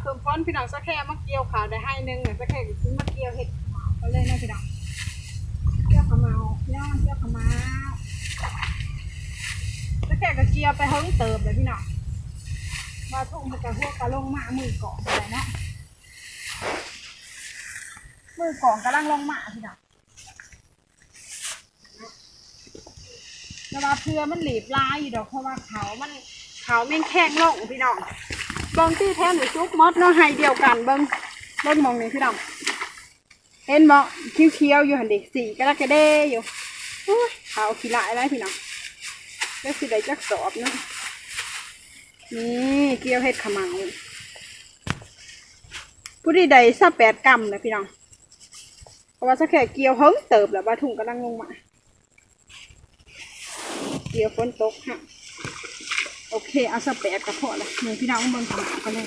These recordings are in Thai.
เพิ่มฟ้อนพี่น้องสักแค่มาเกี่ยวขาวได้ให้หนึงเนี่ยสักแค่ก็ซื้อมาเกี่ยวเห็ดขาวก็เลยนะพี่น้องเกี่ยวขาวเมาพี่น้องเกี่ยวขาวเมาสักแค่ก็เกี่ยวไปเฮิงเติมเลยพี่น้องมาทุ่งมันกระหัวกระลงมามือเกาะอะไปเนาะมือเกาะกำลังลงมาพี่น้องแต่ว่าเพื่อมันหลีบลายอยู่ดอกเพราะว่าเขามันเขาแม่งแข้งลงพี่น้อง เบิ้งที่แท้หนูจุกมดเนาะให้เดียวกันเบิ้งเบิ้งมองนี่พี่น้องเห็นบ่เคี้ยวอยู่หันดิสีกระดักกระเด้อยู่อุ้ยขาวขี้ลายแล้วพี่น้องแล้วสิได้จักสอบเนาะนี่เกี่ยวเห็ดขาวเหมาผู้ที่ใดสักแปดกรัมเลยพี่น้องเพราะว่าสักแค่เกี่ยวเฮิงเติบแล้วบาถุงกำลังลงมาเกี่ยวฝนตกฮะ โอเค เอาสเปรดกับพอละหนึ่งพี่น้องเบิ่งของกันเลย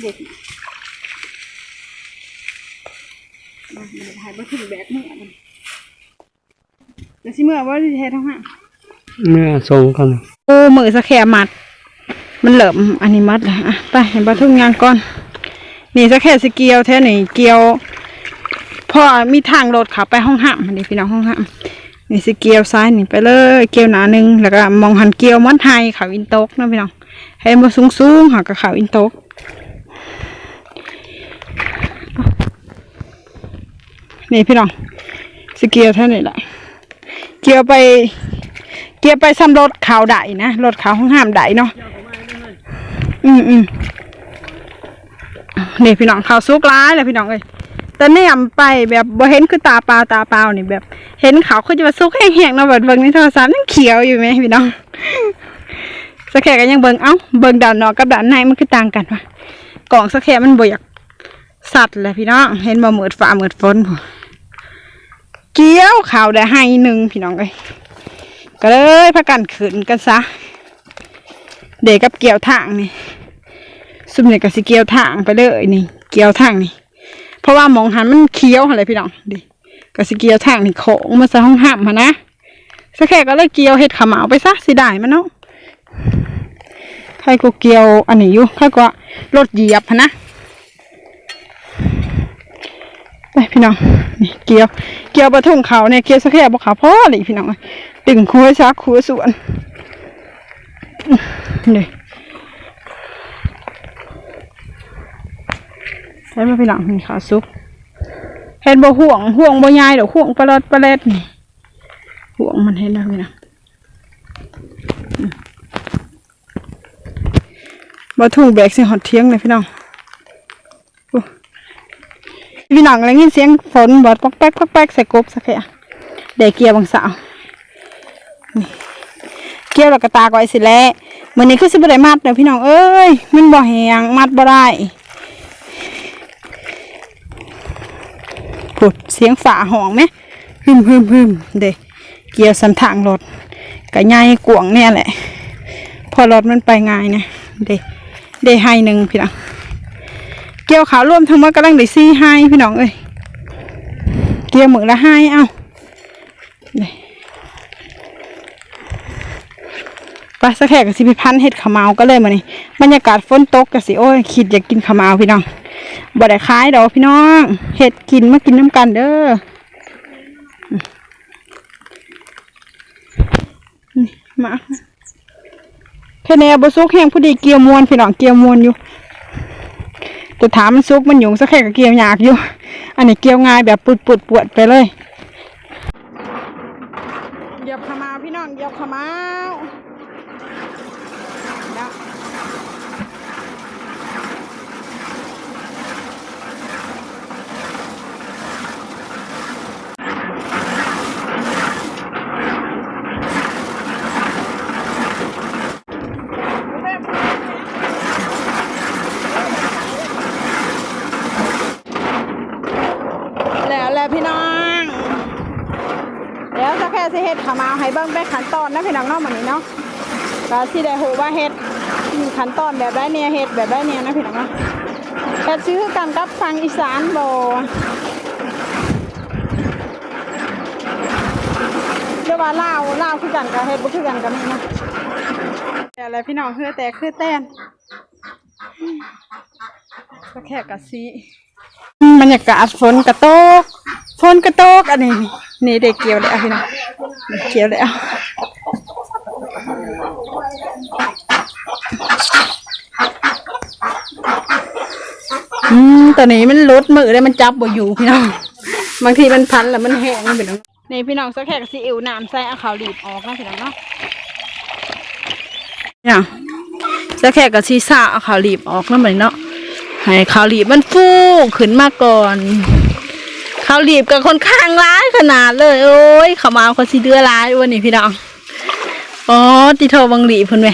เด็กมามันถ่ายมาถึงแบกเมื่อมันเดี๋ยวสิเมื่อว่าที่แท้ทั้งห้าเมื่อทรงกันโอ้มือสะแคมัด มันเหลิมอันนี้มัดละอะไปเห็นปลาทุ่งยางก่อน นี่สะแค่สเกียวแท้นี่เกียวพอมีทางรถขับไปห้องห้ามอันนี้พี่น้องห้องห้าม นี่สิเกียวซ้ายนี่ไปเลยเกียวหนาหนึ่งแล้วก็มองหันเกียวมอนไทยเขาอินโตกนะพี่น้องให้มาสูงสูงๆหากับเขาวอินโตกนี่พี่น้องสิเกียวเท่านี้แหละเกียวไป เกียวไปซ้ำรถขาวไดนะรถขาวห้องห้ามไดเนาะอืมอืมนี่พี่น้องขาวซุกร้ายเลยพี่น้องเอ้ย แต่เนี่ยไปแบบบ่เห็นคือตาเปล่าตาเปล่านี่แบบ เห็นเขาคือจะมาซุกแห้งๆเนาะแบบเบิ่งในโทรศัพท์ยังเขียวอยู่ไหมพี่น้องสแคก็ยังเบิ่งเอ้าเบิ่งด้านนอกกับด้านในมันคือต่างกันวะกล่องสแคมันบ่อยากสัตว์แหละพี่น้องเห็นบ่เหมือดฟ้าเหมือดฝนเกี้ยวข่าวได้ให้หนึ่งพี่น้องเอ้ยก็เลยพากันขืนกันซะเด็กกับเกี่ยวทางนี่ซุ่มเนี่ยก็สิเกี่ยวทางไปเลยนี่ เกี่ยวทางนี่ เพราะว่ามองหันมันเคี้ยวอะไรพี่น้องดิก็สิเกียวทางนี่โขงมาใส่ห้องห้ามมานะสักแค่ก็เลยเกียวเห็ดขาวเหมาไปซะสิได้มันเนาะใครก็เกียวอันนี้อยู่ใครก็รถเหยียบนะไปพี่น้องนี่เกียว เกียวประทุ่งเขาเนี่ยเกียวสักแค่บอกขาพ่อเลยพี่น้องดึงคุยซักคุยสวนนี่ ใช่ไหมพี่น้องมีขาวซุปเห็นบ่ห่วงห่วงบ่ยายเดอกห่วงปลาลอดปลาเล็ดนี่ห่วงมันเห็นแล้วพี่น้องบ่ถูกแบกเสียงหอดเทียงเลยพี่น้องพี่น้องอะไรยินเสียงฝนบอดป๊อกแป๊กป๊อกแป๊กใส่กบสักแค่เด็กเกียร์บางสาวนี่เกี่ยวแล้วก็ตากไว้สิแล้วมือนี้คือสิบได้มัดเด้อพี่น้องเอ้ยมันบ่แหงมัดบ่ได้ ปุดเสียงฝาห้องไหมฮึมฮึมฮึมเด็กเกียวสันทางรถกะง่ายกวงเนี่ยแหละ พอรถมันไปง่ายนะเด็กเด้ให้หนึ่งพี่น้องเกี่ยวขาวร่วมทั้งหมดกำลังเด้ซี่ให้พี่น้องเอ้ยเกี่ยวหมึกละให้เอ้า ไปสักแขกกับสิพิพันธ์เห็ดขาวเมาก็เลยมานี่บรรยากาศฝนตกกับสิโอ้ยคิดอยากกินขาวเมาพี่น้องบ่ได้ขายดอกพี่น้องเห็ดกินมากินน้ำกันเด้อนี่มาแค่แนวบซุกแห้งผู้ดีเกียวมวนพี่น้องเกียวมวนอยู่แต่ถามมันซุกมันหยงสักแค่กับเกียวยากอยู่ อันนี้เกียวง่ายแบบปุดปุดปวดไปเลยเดี๋ยวขมาพี่น้องเดี๋ยวขมาแล้ว แล้วแหละพี่น้อง เดี๋ยวสักแค่สิ เฮ็ดขาวมาให้เบิ้งไปขั้นตอนนะพี่น้องเนาะมันนี้เนาะก็สิได้หูว่าเฮ็ดขั้นตอนแบบได้เนี่ยเฮ็ดแบบได้เนี่ยนะพี่น้องเนาะแต่ซื้อกันกับฟังอีสานบ่เรียกว่าลาวลาวคือกันกับเฮ็ดบ่คือกันกับนี่นะแตกอะไรพี่น้องเพื่อแต่คือแตนก็แค่กะซีบรรยากาศฝนกระโตกฝนกระโตกอันนี้นี่นี่ได้เกี่ยวแล้วพี่น้อง เกี่ยวแล้วอืมตอนนี้มันลดมือได้มันจับบ่อยู่พี่น้องบางทีมันพันแล้วมันแห้งพี่น้องนี่พี่น้องสักแค่ซีอิ๊วน้ำใส่เอาขาวรีบออกนะพี่น้องเนาะเนี่ยสักแค่กับซีซ่าเอาขาวรีบออกนั่นเหมือนเนาะให้ขาวรีบมันฟูขึ้นมาก่อน ขาวรีบกับคนข้างร้ายขนาดเลย โอ้ยเขามาเอาซีเดือร้ายวันนี้พี่น้องอ๋อติโทบังหลีบพุ่นไหม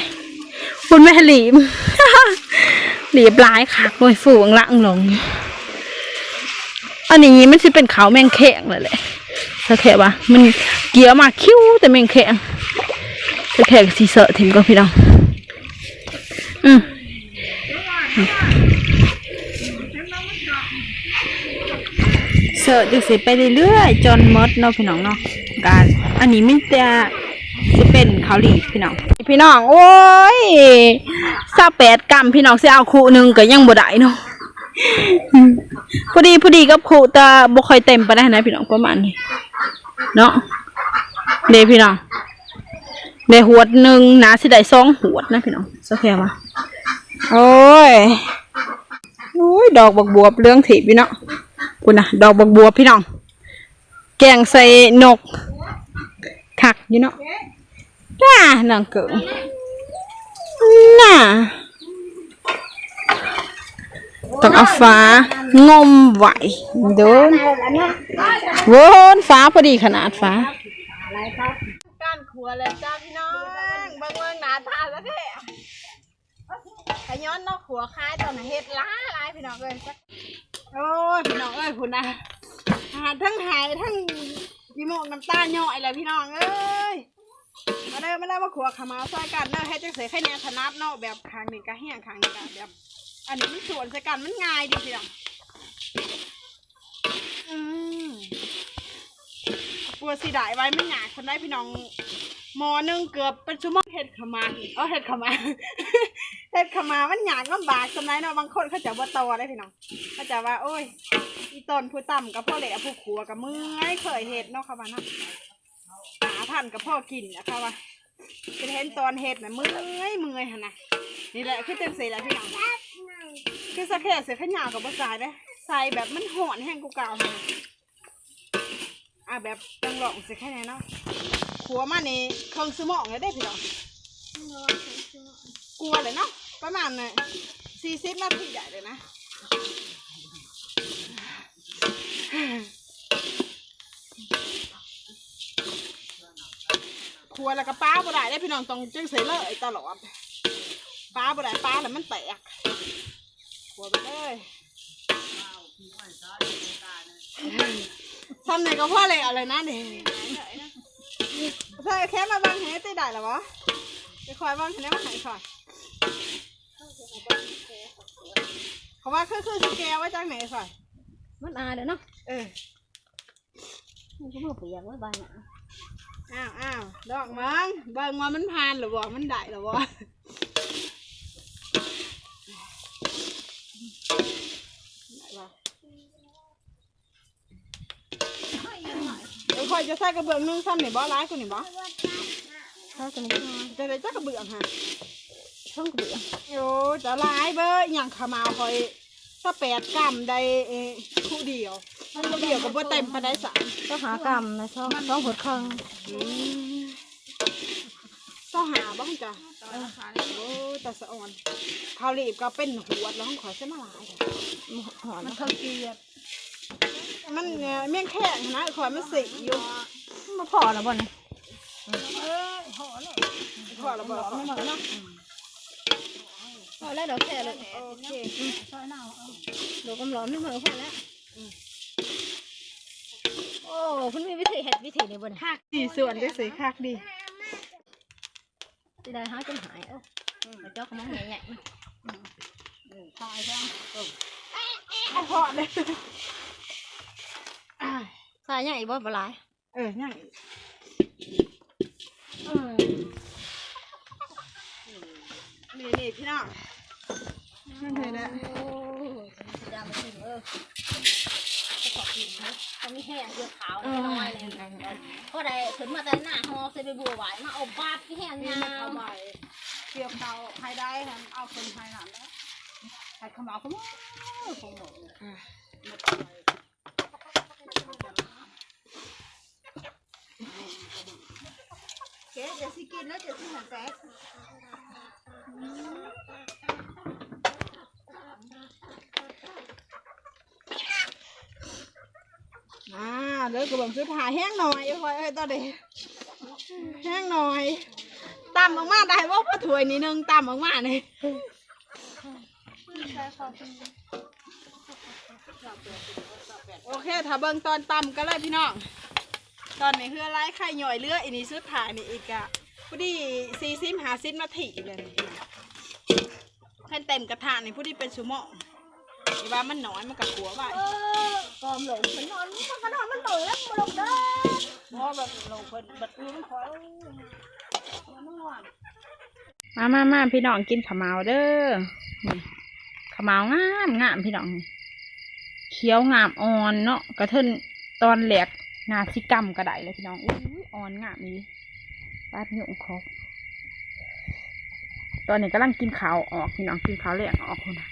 พุ่นแม่หลีบหลีบร้ายค่ะโอ้ยฝูงละงลง อันนี้มันจะเป็นเขาแมงแข็งเลยแหละถ้าแค่ว่ามันเกี่ยวมาคิ้วแต่แมงแข็งถ้าแค่สีเสอะถิ่มก็พี่น้องอืม เสอะจะสิไปเรื่อยๆจนมดเนาะพี่น้องเนาะการอันนี้ไม่จะจะเป็นเขาหลีพี่น้อง พี่น้องโอ้ยซาแปดกรัมพี่น้องสิเอาคู่หนึ่งก็ยังบ่ได้เนาะพอดีพอดีกับครูแต่บ่ค่อยเต็มไปได้นะพี่น้องประมาณนี้เนาะเดพี่น้องเดหวดหนึ่งนาสิได้สองหวดนะพี่น้องสักแค่มาโอ้ยโอ้ยดอกบักบวบเรื่องถีบพี่น้อง คุณนะดอกบักบัวพี่น้อง แกงใส่นกคักอยู่เนาะน่านางเกิงน่าต้องเอาฟ้างมไหวเดินวนฟ้าพอดีขนาดฟ้าก้านขัวเลยจ้าพี่น้องบางเมืองหนาตาแล้วแท้ขย้อนนอกขัวคล้ายตอนเฮ็ดล้าลายพี่น้องเอ้ย โอ้ยพี่น้องเอ้ยคุณนะหาทั้งหายทั้งยีโมกน้ำตาย่อยเลยพี่น้องเอ้ยมาเด้อมาเด้อมาขัวขมาซอยกันเนาะให้จังเสียแค่เนี้ยถนัดเนาะแบบคางหนึ่งกะแห้งคางหนึ่งกะแบบอันนี้มันสวนใส่กันมันง่ายดีพี่น้องอืมปัวสีดายไว้ไม่หยาดคนได้พี่น้องหมอหนึงเกือบเป็นชั่วโมงเห็ดขมาอีกเอเห็ดขมา เห็ดขาวหมามันหยาดลำบากสมัยเนาะบางคนเขาจะว่าตอได้พี่น้องเขาจะว่า โอ้ยอีตนผู้ต่ำกับพ่อเหล่ผู้ขัวกับมือเคยเห็ดเนาะค่ะว่าเนาะหาพันกับพ่อกินนะคะว่าเป็นเห็นตอนเห็ดน่ะมือยมือยหันนะนี่แหละคือจังสีแหละพี่น้องคือสะแค่เสือขยาวกับภาษาเด้ใส่แบบมันหอนแห้งกูเก่าเลยอะแบบจังหลองสิแค่นี้เนาะขัวมานี่เครื่องสมองเลยได้พี่น้องกลัวเลยเนาะ ประมาณน่ะสี่สิบนาทีได้เลยนะครัวแล้วก็ป้าบ่ได้ได้พี่น้องต้องจึงเสียเลยตลอดป้าบ่ได้ป้าแล้วมันแตกหัวไปเลยทำไหนก็พ่อเลยอะไรนะเด็กใช่แค่มาบางเฮตีได้หรอวะไปคอยบางเฮมาหายคอย เขาว่าคือคือสแกวไว้จากไหนคอยมันอายเด้อเนาะเออมันก็มาเปียกไว้บานน่ะอ้าวอ้าวดอกมังเบิ่งว่ามันพานหรือบ่มันได้หรือบ่ได้บ่เดี๋ยวคอยจะใส่กระเบื้องนึงซ้ำนี่บ่ร้ายกว่านี่บ่เขาจะไม่นอนจะได้จักกระเบื้องฮะ ช่องกระเบือโอ้จะร้ายเบ้ออหย่างขาวมาคอยถ้าแปดกรัมได้เออคู่เดียวคู่เดียวกับบ่เต็มปานใดสามต้องหากรรมนะช่องช่องหัวครังต้องหาบ้างจ้ะโอ้แต่สะอ่อนข้าวรีบก็เป็นหัวแล้วของขอยเส้นมาหลายจ้ะหอนมันข้าวเกลียดมันเนี่ยเมี่ยงแข็งนะขอยมันสีอยู่มาพอแล้วบ่เนี่ยขอระเบิดขอไม่หมดเนาะ พอแล้วเดี๋ยวแค่เลยโอเคซอยหน้าเดี๋ยวกำลังไม่เหมือนพอแล้วโอ้คุณมีวิธีเห็ดวิธีในบนคักดีส่วนได้สีคักดีจะได้หาจนหายเอ้าเจ้าเขามาแง่ๆเอาพอเลยสายใหญ่บ่บ่หลายเออยังอีกอืมนี่พี่น้อง นั่นเลยนะโอ้สีดำมากินเออจะขอกินนะเขามีแห้งเกลือขาวน้อยเลยเพราะใดถึงมาแต่หน้าหอใส่ไปบัวไหวมาเอาบาดที่แห้งนี่ยามันเอาวเกี่ยวเขาให้ได้ทำเอาคนไทยหนำนะให้ขมเอาขมเอาคงหมดเจ๊เดี๋ยวสิกินแล้วเดี๋ยวสิหันแตก อ่าเลิกกระบอกซื้อผ้าแห้งหน่อยคอยเอ้ยตอนเด็กแห้งหน่อยตำออกมาได้ว่าพอถวยนิดนึงตำออกมาเนี่ยโอเค ถ้าเบิ่งตอนตำก็เลยพี่น้อง ตอนนี้คืออะไรไข่หน่อยเลืออันนี้ซื้อถ่านี่อีกอะพอดีสี่สิบห้าสิบนาทีเลยแค่เต็มกระทะนี่พอดีเป็นชั่วโมงอีว่ามันน้อยมันกับหัวไปเออ กอมหลงมันนอนมันก็นอนมันหลงแล้วมันหลงเด้อเพราะแบบหลงเพิ่นบัดนี้มันคอยมามามาพี่น้องกินข้าวเหมาเด้อข้าวเหมางามงามพี่น้องเขียวงามอ่อนเนาะกระเทินตอนแหลกงาซิกรรมก็ไดเลยพี่น้องอุ้ยอ่อนงามนี้ป้าดหยุ่งครบตอนนี้กำลังกินขาวออกพี่น้องกินขาวแหลกออกคนะ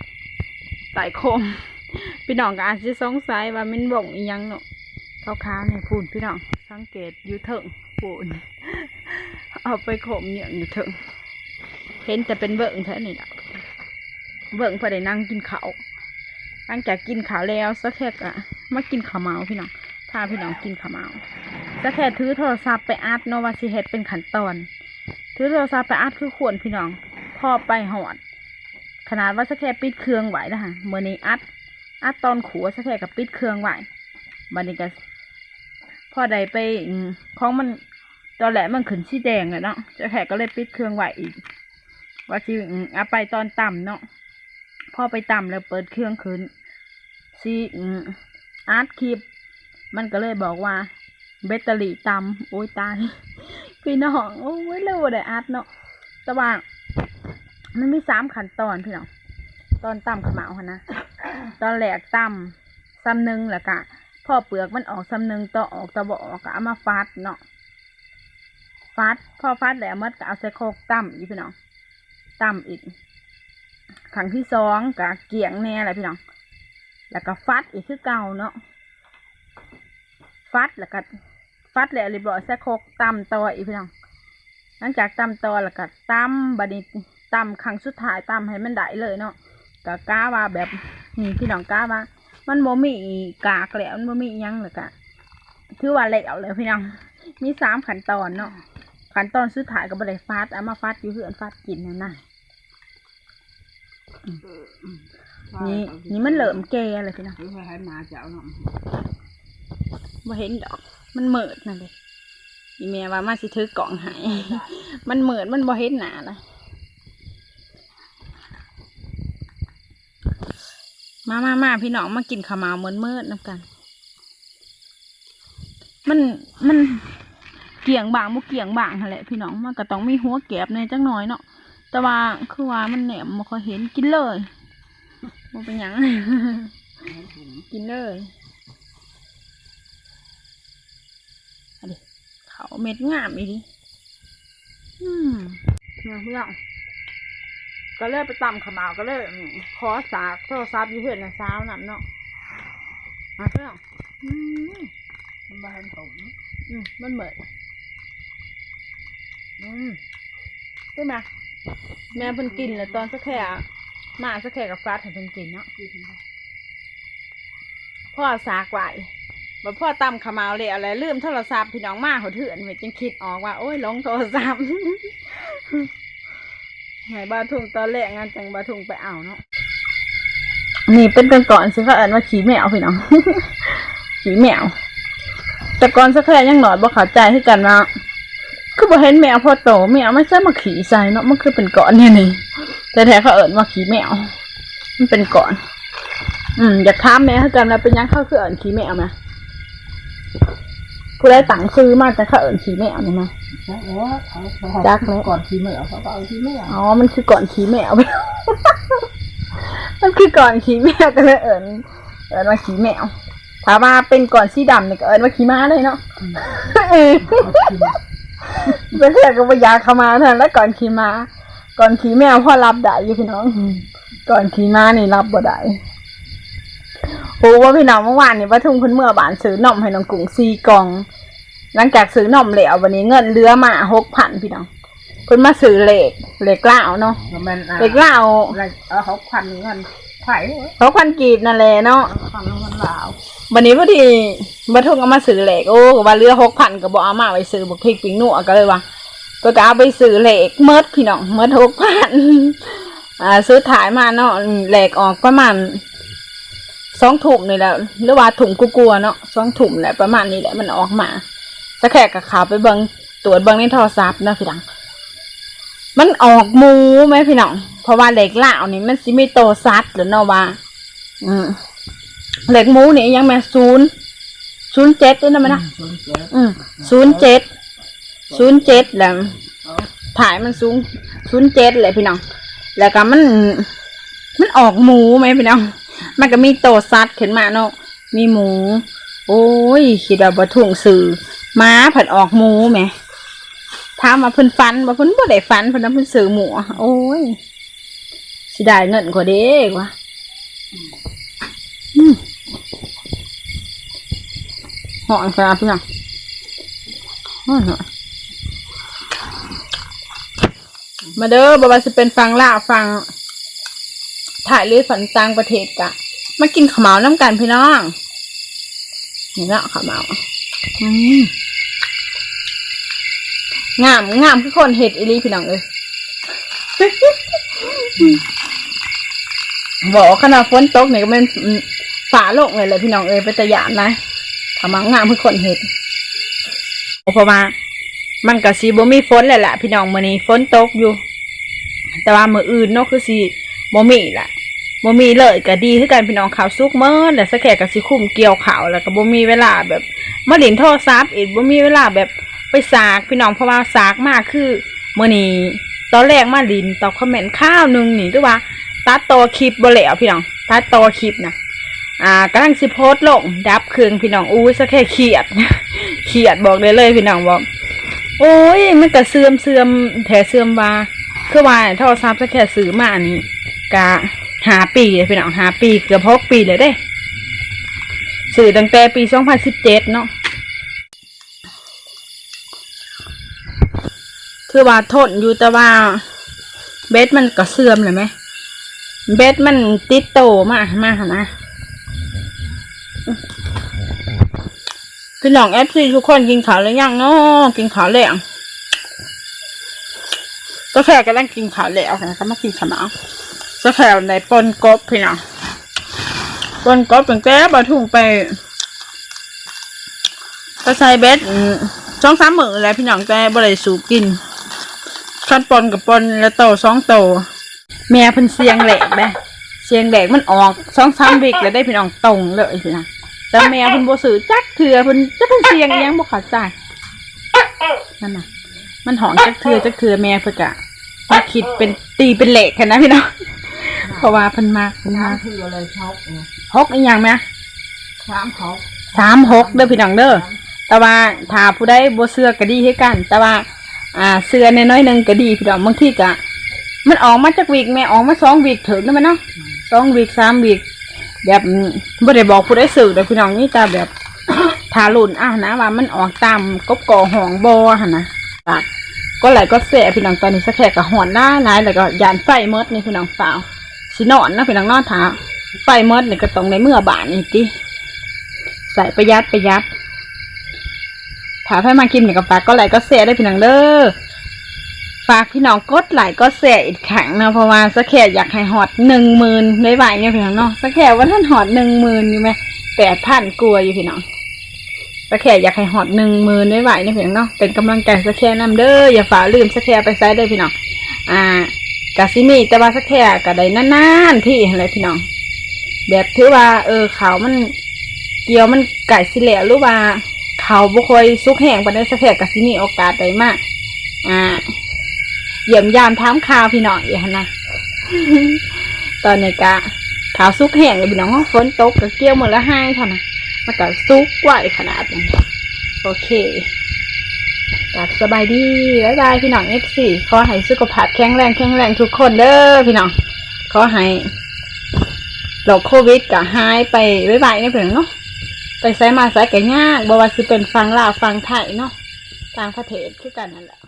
ไต่คม พี่น้องก็อาจจะสงสัยว่ามันบ่งอียังเนาะขาวๆเนี่ยพูนพี่น้องสังเกตอยู่เถิงพูนเอาไปโขมเนี่ยอยู่เถิงเห็นแต่เป็นเบิ่งเท่นี้ละเบิ่งพอได้นั่งกินข้าวหลังจากกินข้าวแล้วสักแค่อะมากินข้าวเมาพี่น้องพาพี่น้องกินข้าวเมาสักแค่ถือโทรศัพท์ไปอัดเนวาสิเฮ็ดเป็นขั้นตอน ถือโทรศัพท์ไปอัดคือควรพี่น้องพอไปหอด ขนาดว่าสักแค่ปิดเครื่องไหวนะคะเมื่อนี้อัด อัดตอนขัวสักแค่กับปิดเครื่องไหวบันนี้ก็พอได้ไปของมันตอนแหลมันขึ้นสีแดงเลยเนาะจะแขกก็เลยปิดเครื่องไหวอีก ว่าสิอืมเอาไปตอนต่ำเนาะพอไปต่ำแล้วเปิดเครื่องขึ้นซีอืมอาร์ตคลิป มันก็เลยบอกว่าแบตเตอรี่ต่ำโอ้ยตายพี่น้องโอ้ยเร็วได้อาร์ตเนาะแต่ว่ามันมีสามขั้นตอนพี่น้องตอนต่ำขมาวหั้นนะ ตอนแรกต่ำซ้ำหนึ่งแหล้วก็พอเปลือกมันออกซ้ำหนึ่งต่อออกต่อบออกก็เอามาฟัดเนาะฟัดพ่อฟัดแล้วมันก็เอาใส่โคกต่ำอีกพี่น้องต่ำอีกครั้งที่สองกะเกี่ยงแน่อะไรพี่น้องแล้วก็ฟัดอีกคือเก่าเนาะฟัดแล้วก็ฟัดแล้วเรียบร้อยแซ่โคกตำต่ออีกพี่น้องหลังจากตำต่อแล้วก็ตำบัดนี้ตำครั้งสุดท้ายตำให้มันได้เลยเนาะก็ก้าว่าแบบ นี่พี่น้องกล้าว่ามันโมมีกากแล้วมันโมมีอิหยังเลยกะคือว่าแล้วเลยพี่น้องมีสามขั้นตอนเนาะขั้นตอนสุดท้ายก็บ่ได้ฟัดเอามาฟัดอยู่เหือนฟัดกินนั่นน่ะนี่นี่มันเหลิมแก่เลยพี่น้องหรือว่าให้มาจะเอาหน่อบ่เห็นดอก มันเหมิดนั่นเลยอีเมียว่ามาสิถือกล่องใหายมันเหมิดมันบ่เห็นหนาเลย มามามาพี่น้องมากินข้าวเหมาเมื่อเมิดน้ำกัน มันมันเกี่ยงบางบ่เกี่ยงบางหะแหละพี่น้องมันก็ต้องมีหัวแก็บในจังหน่อยเนาะแต่ว่าคือว่ามันแหนมบ่ค่อยเห็นกินเลยบ่เป็นยังกินเลยเอาดิเขาเม็ดงามอีดิอืมเนี่ยเพื่อ ก็เลยไปตำขาวเหมาก็เลยขอสากโทรศัพท์อยู่เพื่อนนะสาวนั่นเนาะมาเพื่อนอืมมันบานผมอืมมันเหมือนอืมใช่ไหมแม่เพิ่นกินแล้วตอนสักแค่มาสักแค่กับฟาดให้เพิ่นกินเนาะพ่อสากไว้บ่พ่อตำขาวเหมาเลยอะไรลืมโทรศัพท์พี่น้องมาเขาเถื่อนเวจึงคิดออกว่า โอ้ยหลงโทรศัพท์ ไหนบาทุงตอนแรกงานจังบาทุงไปเอาเนาะนี่เป็นตอนก่อนสิเขาเอินว่าขี่แมวพี่น้อง ขี่แมว แต่ก่อนสักแค่ยังหน่อยบ่เข้าใจให้กันว่าคือบ่เห็นแมวพอโตแมวไม่ใช่มาขี่ใส่เนาะมันคือเป็นก้อนเนี่ยนี่แต่แท้เขาเอินว่าขี่แมว มันเป็นก้อน อืมอยากถามแม่คือกันแล้วเป็นยังเขาคือเอินขี่แมวไหม ผู้ใดตั้งซื้อมาจะเขาเอิ้นขี้แมวนี่นะจักเลยก่อนทีไม่เอาเขาก็เอาทีไม่เอาอ๋อ มันคือก่อนขี้แมวมันคือก่อนขี้แมวก็เลยเอิญเอิญว่าขี้แมวถ้าว่าเป็นก่อนสีดำเนี่ยก็เอิญว่าขี้ม้าเลยเนาะเออเป็นแค่ก็ไปยาเข้ามาเท่านั้นแล้วก่อนขี้ม้า ก่อนขี้แมวพ่อรับได้อยู่พี่น้อง ก่อนขี้ม้านี่รับบ่ได้ โอ้ว่าพี่น้องเมื่อวานนี่ว่าทุ่งเพิ่นเมื่อบานซื้อนมให้น้องกุ้งสี่กล่อง หลังจากซื้อนมแล้ววันนี้เงินเหลือมาหกพันพี่น้องเพิ่นมาซื้อเหล็กเหล็กเหล้าเนาะมันเหล็กเหล้าเออเขาควันเงินไผ่เขาพันกีบนั่นแหละเนาะควันเงินลาววันนี้พอดีบัทุ่งเอามาซื้อเหล็กโอ้ก็ว่าเหลือหกพันก็บอกเอามาไปซื้อบุกพริกปิงหนัวก็เลยว่าก็ก็เอาไปซื้อเหล็กเมิดพี่น้องเมิดหกพันอ่าซื้อถ่ายมาเนาะเหล็กออกประมาณ สองถุงนี่แหละหรือว่าถุงกลัวๆเนาะสองถุงแหละประมาณนี้แหละมันออกมาสะแขกกับขาวไปเบิงตรวจเบิงในโทรศัพท์เนาะพี่น้องมันออกหมูไหมพี่น้องเพราะว่าเหล็กเหล่านี่มันสิมีโตซัดหรือเนาะว่าอืมเหล็กหมูนี่ยังแม่ศูนย์ศูนย์เจ็ดด้วยนะมันนะศูนย์เจ็ดอืมศูนย์เจ็ดศูนย์เจ็ดแหละถ่ายมันสูงศูนย์เจ็ดเลยพี่น้องแล้วก็มัน มันออกหมูไหมพี่น้อง มันก็มีโตซัดขึ้นมาเนาะมีหมู โอ้ยคิดว่าบ่ถุงสื่อม้าผัดออกหมูไหมถามมาเพิ่นฟันบ่เพิ่นบ่ได้ฟันเพิ่นนำเพิ่นซื้อหมูโอ้ยสิได้เงินกว่าเด้กว่าอืมหอนครับพี่น้องหอนหอนมาเด้อบ่ว่าสิเป็นฟังลาฟัง ถ่ายหรือฝันต่างประเทศกะ มากินขาวเหมาน้ำกันพี่น้องนี่เนาะขาวเหมาอืมงามงามคือคนเห็ดอีหลีพี่น้องเลยบอกขนาดฝนตกเนี่ยก็เป็นอืมฝาโลกเลยเลยพี่น้องเอ้ยเป็นตะยานนะขาวเหมางามคือคนเห็ดเพราะว่ามันก็สีบ่มีฝนเลยแหละพี่น้องมื้อนี้ฝนตกอยู่ แต่ว่ามื้ออื่นเนาะคือสี บ่มีล่ะบ่มีเลยก็ดีคือกันพี่น้องข่าวสุกเมื่อแต่สักแค่ก็สิคุ้มเกี่ยวข่าวแล้วก็บ่มีเวลาแบบมาเล่นโทรศัพท์อีกบ่มีเวลาแบบไปสากพี่น้องเพราะว่าสากมากคือเมื้อนี้ตอนแรกมาลินตอบคอมเมนต์ข้าวหนึ่งนี่หรือว่าตัดต่อคลิปบ่แล้วพี่น้องตัดต่อคลิปนะอ่ากำลังสิโพสลงดับเครื่องพี่น้องอู้ยสักแค่เครียดเครียดบอกได้เลยพี่น้องบอกโอ้ยมันก็เสื่อมเสื่อมแถเสื่อมว่าคือว่าโทรศัพท์สักแค่ซื้อมานี่ กะหาปีเลยพี่น้องหาปีเกือบหกปีเลยเด้สื่อตั้งแต่ปีสองพันสิบเจ็ดเนาะคือว่าทนอยู่แต่ว่าเบสมันก็เสื่อมเลยไหมเบสมันติดโตมากมากนะพี่น้องเอฟซีทุกคนกินข้าวแล้วยังเนาะกินข้าวแล้วก็แค่กำลังกินข้าวแล้วนะก็มากินขาวเหม จะแถวในปนกบพี่น้องปนกบเป็นแก้บะทุ่งไปก็ใส่เบ็ดอืมสองสามมือแล้วพี่น้องแต่บ่ได้สูบกินขั้นปนกับปนแล้วโตสองโตแม่พิ่นเสียงแหลกได้เสียงแหลกมันออกสองสามวิกแล้วได้พี่น้องตรงเลยพี่น้องแต่แม่พิ่นบ่ซื้อจักเถื่อพิ่นจะพิ่นเสียงยังบ่ข้าใจนั่นน่ะ มันหอนจักเถื่อจักเถื่อแม่เพิ่นกะมาคิดเป็นตีเป็นเหล็กกันนะพี่น้อง เพราะว่าเพิ่นมากเพิ่นน้มากำคืออะไรช็อกเนี่ยหกอีหยังไหมสามเขาสามหกเด้อพี่น้องเด้อแต่ว่าถ้าผู้ใดบ่เสื้อก็ดีคือกัน แต่ว่า อ่าเสื้อน้อยๆหนึงก็ดีพี่น้องบางทีก็มันออกมาจากวีกแม่ออกมาสองวีกถึงแล้วมันเนาะสองวีกสามวีกแบบอืมบ่ได้บอกผู้ใดสื่อเด้อพี่น้องนี่แต่แบบทารุ่นอะนะว่ามันออกตามกบก่อหองบอหั่นนะปากก็ไหลก็เสียพี่น้องตอนนี้สักแค่กับหอนได้หลายแล้วก็ยานไฟเมดนี่พี่น้องสาว สินอนนะพี่น้องนอนถาไฟเมดนี่ก็ต้องในเมื่อบานนี่ติใส่ประหยัดประหยัดถ้าไฟมากินนี่ยก็ฝากก็ไหลก็เสียได้พี่น้องเด้อฝากพี่น้องกดไหลค์ก็เสียอีกครั้งนะเพราะว่าสักแค่อยากให้หอดหนึ่งหมื่นได้ไหวเนี่ยพี่น้องเนาะสักแค่ว่าท่านหอดหนึ่งหมื่นอยู่ไหมแปดพันกลัวอยู่พี่น้องสแค่อยากให้หอดหนึ่งหมือได้ไหวเนะพี่น้องเนาะเป็นกำลังใจสแค่นำเด้ออย่าฝ่าลืมสแค่ไปไซด์เด้พี่น้องอ่า กาซิมีแต่ว่าสแค่ก็ได้นานๆที่อะไรพี่น้อง แบบถือว่า เออเขามันเกี่ยวมันไก่สิเหลวหรือว่าเขาบุคอยซุกแห้งปานได้สักแค่กับที่มีโอกาสได้มาก อ่าเยี่ยมยามถามข่าวพี่น้องอย่างนะตอนนี้กะขาวซุกแห้งเลยพี่น้องฝนตกก็เกี่ยวหมือละห้าเท่านั้นมันก็ซุกไหวขนาดนั้นโอเค กับสบายดีบายบายพี่น้องเอฟซีขอให้สุขภาพแข็งแรงแข็งแรงทุกคนเด้อพี่น้องขอให้โรคโควิดก็หายไปบายบายนี่เพื่อนเนาะไปไซมาไซก็ยากบ่ว่าสิเป็นฟังลาวฟังไทยเนาะต่างประเทศคือกันนั่นแหละ